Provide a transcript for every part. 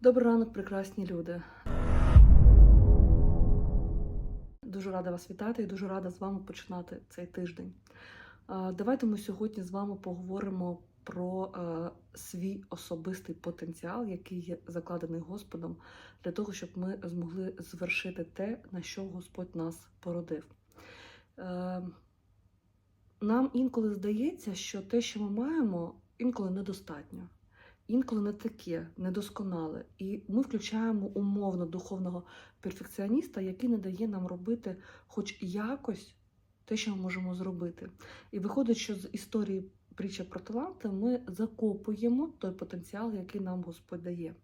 Добрий ранок, прекрасні люди. Дуже рада вас вітати і дуже рада з вами починати цей тиждень. Давайте ми сьогодні з вами поговоримо про свій особистий потенціал, який є закладений Господом, для того, щоб ми змогли звершити те, на що Господь нас породив. Е, Нам інколи здається, що те, що ми маємо, інколи недостатньо інколи не таке, недосконале. І ми включаємо умовно духовного перфекціоніста, який не дає нам робити хоч якось те, що ми можемо зробити. І виходить, що з історії притча про таланти ми закопуємо той потенціал, який нам Господь дає.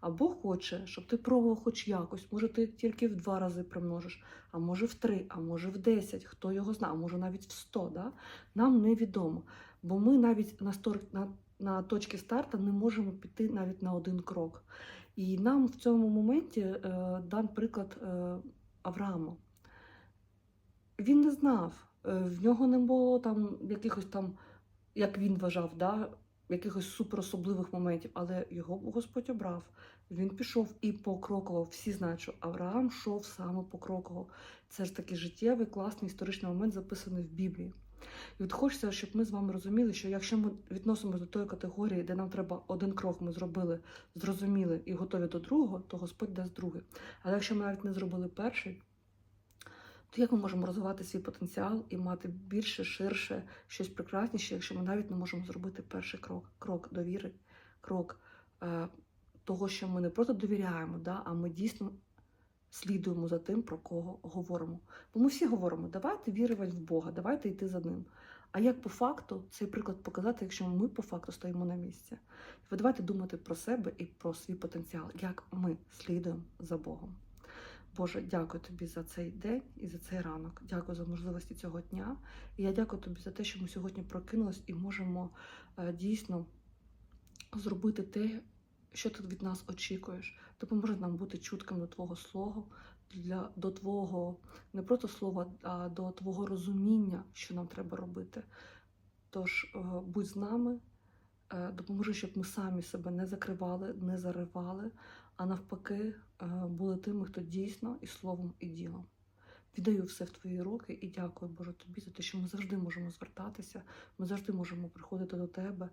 А Бог хоче, щоб ти пробував хоч якось. Може, ти тільки в два рази примножиш, а може в три, а може в десять, хто його знає, а може навіть в сто. Да? Нам невідомо. Бо ми навіть на, стор... на, на точці старту не можемо піти навіть на один крок. І нам в цьому моменті е, дан приклад е, Авраама. Він не знав, е, в нього не було там якихось там, як він вважав, да, якихось суперособливих моментів, але його Господь обрав. Він пішов і покроково. Всі знають, що Авраам йшов саме покроково. Це ж такий життєвий, класний історичний момент, записаний в Біблії. І от хочеться, щоб ми з вами розуміли, що якщо ми відносимося до тої категорії, де нам треба один крок ми зробили, зрозуміли і готові до другого, то Господь дасть другий. Але якщо ми навіть не зробили перший, то як ми можемо розвивати свій потенціал і мати більше, ширше, щось прекрасніше, якщо ми навіть не можемо зробити перший крок, крок довіри, крок е, того, що ми не просто довіряємо, да, а ми дійсно слідуємо за тим, про кого говоримо. Бо ми всі говоримо, давайте вірувати в Бога, давайте йти за ним. А як по факту цей приклад показати, якщо ми по факту стоїмо на місці? Ви давайте думати про себе і про свій потенціал, як ми слідуємо за Богом. Боже, дякую тобі за цей день і за цей ранок. Дякую за можливості цього дня. І я дякую тобі за те, що ми сьогодні прокинулись і можемо е, дійсно зробити те, що ти від нас очікуєш. Допоможе нам бути чутким до Твого слова, для, до Твого не просто слова, а до Твого розуміння, що нам треба робити. Тож е, будь з нами, е, допоможи, щоб ми самі себе не закривали, не заривали, а навпаки, е, були тими, хто дійсно і словом, і ділом. Віддаю все в твої руки і дякую, Боже, тобі за те, що ми завжди можемо звертатися, ми завжди можемо приходити до тебе,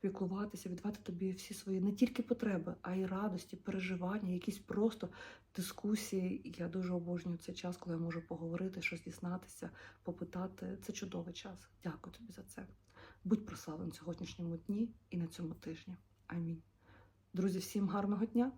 піклуватися, віддавати тобі всі свої не тільки потреби, а й радості, переживання, якісь просто дискусії. Я дуже обожнюю цей час, коли я можу поговорити, щось дізнатися, попитати. Це чудовий час. Дякую тобі за це. Будь прославлен сьогоднішньому дні і на цьому тижні. Амінь. Друзі, всім гарного дня!